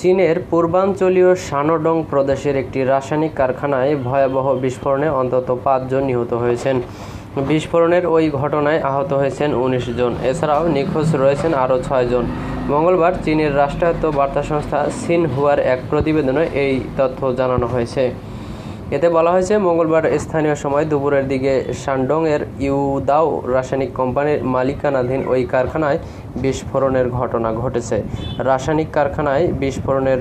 চীনের পূর্বাঞ্চলীয় সানোডং প্রদেশের একটি রাসায়নিক কারখানায় ভয়াবহ বিস্ফোরণে অন্তত পাঁচজন নিহত হয়েছেন। বিস্ফোরণের ওই ঘটনায় আহত হয়েছেন উনিশ জন। এছাড়াও নিখোঁজ রয়েছেন আরও ছয়জন মঙ্গলবার চীনের রাষ্ট্রায়ত্ত বার্তা সংস্থা সিনহুয়ার এক প্রতিবেদনে এই তথ্য জানানো হয়েছে। এতে বলা হয়েছে, মঙ্গলবার স্থানীয় সময় দুপুরের দিকে শানডংয়ের ইউদাও রাসায়নিক কোম্পানির মালিকানাধীন ওই কারখানায় বিস্ফোরণের ঘটনা ঘটেছে। রাসায়নিক কারখানায় বিস্ফোরণের,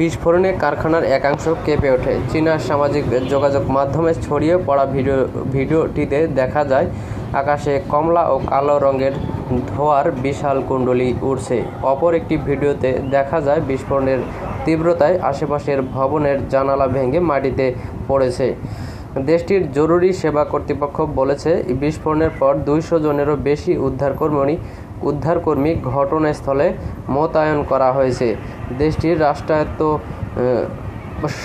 বিস্ফোরণে কারখানার একাংশ কেঁপে ওঠে। চীনা সামাজিক যোগাযোগ মাধ্যমে ছড়িয়ে পড়া ভিডিও, ভিডিওটিতে দেখা যায়, আকাশে কমলা ও কালো রঙের ধোঁয়ার বিশাল কুণ্ডলী উড়ছে। অপর একটি ভিডিওতে দেখা যায়, বিস্ফোরণের তীব্রতায় আশেপাশের ভবনের জানালা ভেঙে মাটিতে পড়েছে। দেশটির জরুরি সেবা কর্তৃপক্ষ বলেছে, বিস্ফোরণের পর দুইশো জনেরও বেশি উদ্ধারকর্মী উদ্ধারকর্মী ঘটনাস্থলে মোতায়েন করা হয়েছে। দেশটির রাষ্ট্রায়ত্ত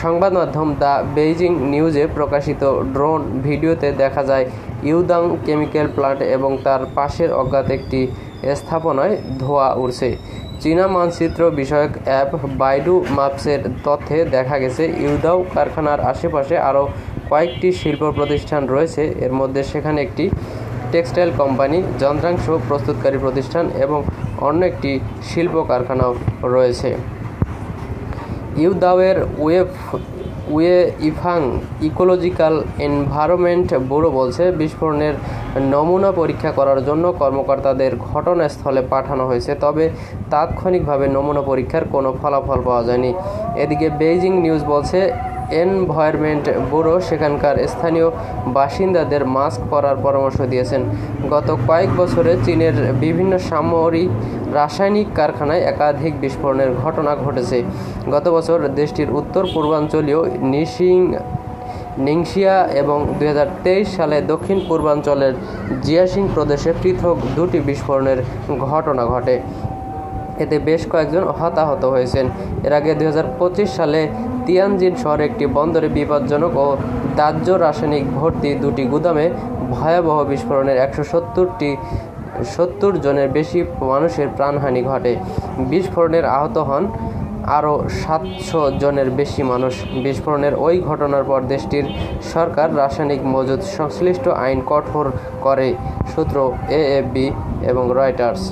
সংবাদ মাধ্যম দ্য বেইজিং নিউজে প্রকাশিত ড্রোন ভিডিওতে দেখা যায় ইউদাং কেমিক্যাল প্লান্ট এবং তার পাশের অজ্ঞাত একটি স্থাপনায় ধোঁয়া উড়ছে। চীনা মানচিত্র বিষয়ক অ্যাপ বাইডু ম্যাপসের তথ্যে দেখা গেছে, ইউদাও কারখানার আশেপাশে আরও কয়েকটি শিল্প প্রতিষ্ঠান রয়েছে। এর মধ্যে সেখানে একটি টেক্সটাইল কোম্পানি, যন্ত্রাংশ প্রস্তুতকারী প্রতিষ্ঠান এবং অন্য একটি শিল্প কারখানাও রয়েছে। ইউদাওয়ের ওয়েফ ওয়ে ইফাং ইকোলজিক্যাল এনভায়রনমেন্ট ব্যুরো বলছে, বিস্ফোরণের নমুনা পরীক্ষা করার জন্য কর্মকর্তাদের ঘটনাস্থলে পাঠানো হয়েছে, তবে তাৎক্ষণিকভাবে নমুনা পরীক্ষার কোনো ফলাফল পাওয়া যায়নি। এদিকে বেইজিং নিউজ বলছে এনভায়রনমেন্ট ব্যুরো, সেখানকার স্থানীয় বাসিন্দাদের মাস্ক পরার পরামর্শ দিয়েছেন। গত কয়েক বছরে চীনের বিভিন্ন সামরিক রাসায়নিক কারখানায় একাধিক বিস্ফোরণের ঘটনা ঘটেছে। গত বছর দেশটির উত্তর পূর্বাঞ্চলীয় নিশিং, নিংশিয়া এবং দু হাজার তেইশ সালে দক্ষিণ পূর্বাঞ্চলের জিয়াসিং প্রদেশে পৃথক দুটি বিস্ফোরণের ঘটনা ঘটে। এতে বেশ কয়েকজন হতাহত হয়েছেন। এর আগে দু হাজার পঁচিশ সালে তিয়ানজিন শহরে একটি বন্দরে বিপজ্জনক ও দাহ্য রাসায়নিক ভর্তি দুটি গুদামে ভয়াবহ বিস্ফোরণের একশো সত্তরটি সত্তর জনের বেশি মানুষের প্রাণহানি ঘটে। বিস্ফোরণের আহত হন আরও সাতশো জনের বেশি মানুষ। বিস্ফোরণের ওই ঘটনার পর দেশটির সরকার রাসায়নিক মজুদ সংশ্লিষ্ট আইন কঠোর করে, সূত্র এএফবি এবং রয়টার্স।